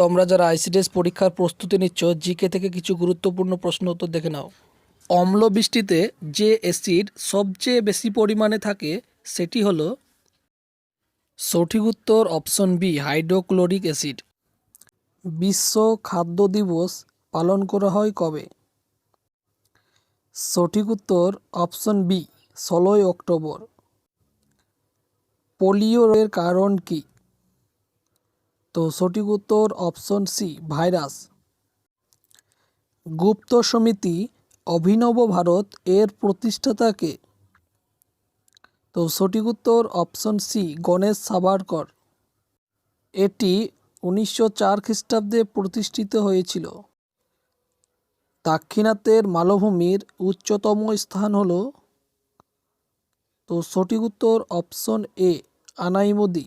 তোমরা যারা আইসিডিএস পরীক্ষার প্রস্তুতি নিচ্ছ, জিকে থেকে কিছু গুরুত্বপূর্ণ প্রশ্ন উত্তর দেখে নাও। অম্ল বৃষ্টিতে যে অ্যাসিড সবচেয়ে বেশি পরিমাণে থাকে, সেটি হলো সঠিক উত্তর অপশন বি, হাইড্রোক্লোরিক অ্যাসিড। বিশ্ব খাদ্য দিবস পালন করা হয় কবে? সঠিক উত্তর অপশন বি, ষোলোই অক্টোবর। পোলিও রোগের কারণ কি? তো সঠিক উত্তর অপশন সি, ভাইরাস। গুপ্ত সমিতি, অভিনব ভারত এর প্রতিষ্ঠাতাকে তো সঠিক উত্তর অপশন সি, গণেশ সাভারকর। এটি উনিশশো চার খ্রিস্টাব্দে প্রতিষ্ঠিত হয়েছিল। দাক্ষিণাত্যের মালভূমির উচ্চতম স্থান হল, তো সঠিক উত্তর অপশন এ, আনাইমুদি।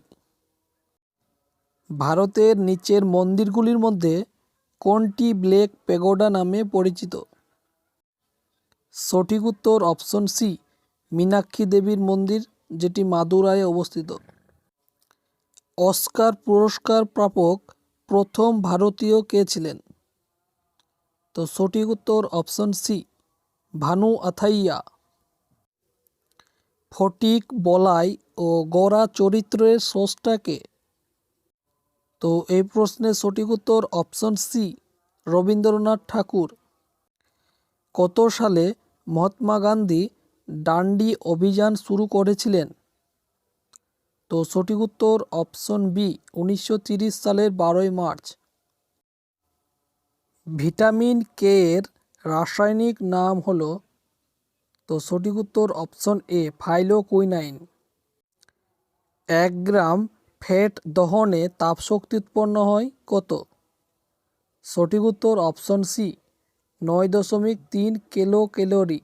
ভারতের নিচের মন্দিরগুলির মধ্যে কোনটি ব্লেক পেগোডা নামে পরিচিত? সঠিক উত্তর অপশন সি, মীনাক্ষী দেবীর মন্দির, যেটি মাদুরায় অবস্থিত। অস্কার পুরস্কার প্রাপক প্রথম ভারতীয় কে ছিলেন? তো সঠিক উত্তর অপশন সি, ভানু আথাইয়া। ফটিক বলাই ও গড়া চরিত্রের স্রষ্টাকে তো এই প্রশ্নের সঠিক উত্তর অপশন সি, রবীন্দ্রনাথ ঠাকুর। কত সালে মহাত্মা গান্ধী ডান্ডি অভিযান শুরু করেছিলেন? তো সঠিক উত্তর অপশন বি, উনিশশো সালের বারোই মার্চ। ভিটামিন কে এর রাসায়নিক নাম হলো, তো সঠিক উত্তর অপশন এ, ফাইলোকুইনাইন। এক গ্রাম ফ্যাট দহনে তাপশক্তি উৎপন্ন হয় কত? সঠিক উত্তর অপশন সি, নয় দশমিক তিন কিলো ক্যালোরি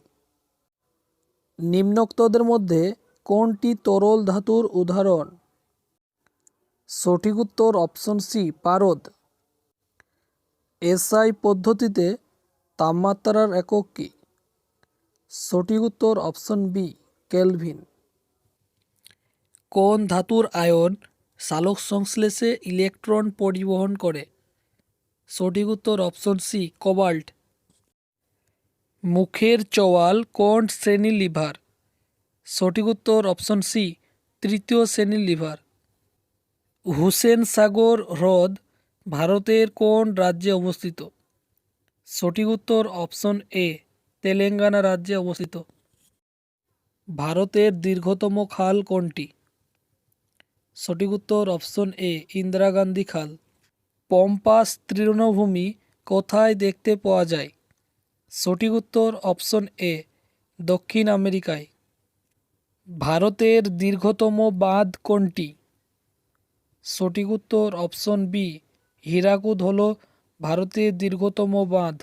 নিম্নোক্তদের মধ্যে কোনটি তরল ধাতুর উদাহরণ? সঠিক উত্তর অপশন সি, পারদ। এসআই পদ্ধতিতে তাপমাত্রার একক কী? সঠিক উত্তর অপশন বি, কেলভিন। কোন ধাতুর আয়ন সালোক সংশ্লেষে ইলেকট্রন পরিবহন করে। সঠিক উত্তর অপশন সি, কোবাল্ট। মুখের চওয়াল কোন শ্রেণির লিভার? সঠিক উত্তর অপশন সি, তৃতীয় শ্রেণির লিভার। হুসেন সাগর হ্রদ ভারতের কোন রাজ্যে অবস্থিত? সঠিক উত্তর অপশন এ, তেলেঙ্গানা রাজ্যে অবস্থিত। ভারতের দীর্ঘতম খাল কোনটি? সঠিক উত্তর অপশন এ, ইন্দিরা গান্ধী খাল। পম্পাস তৃণভূমি কোথায় দেখতে পাওয়া যায়? সঠিক উত্তর অপশন এ, দক্ষিণ আমেরিকায়। ভারতের দীর্ঘতম বাঁধ কোনটি? সঠিক উত্তর অপশন বি, হীরাকুদ হল ভারতের দীর্ঘতম বাঁধ।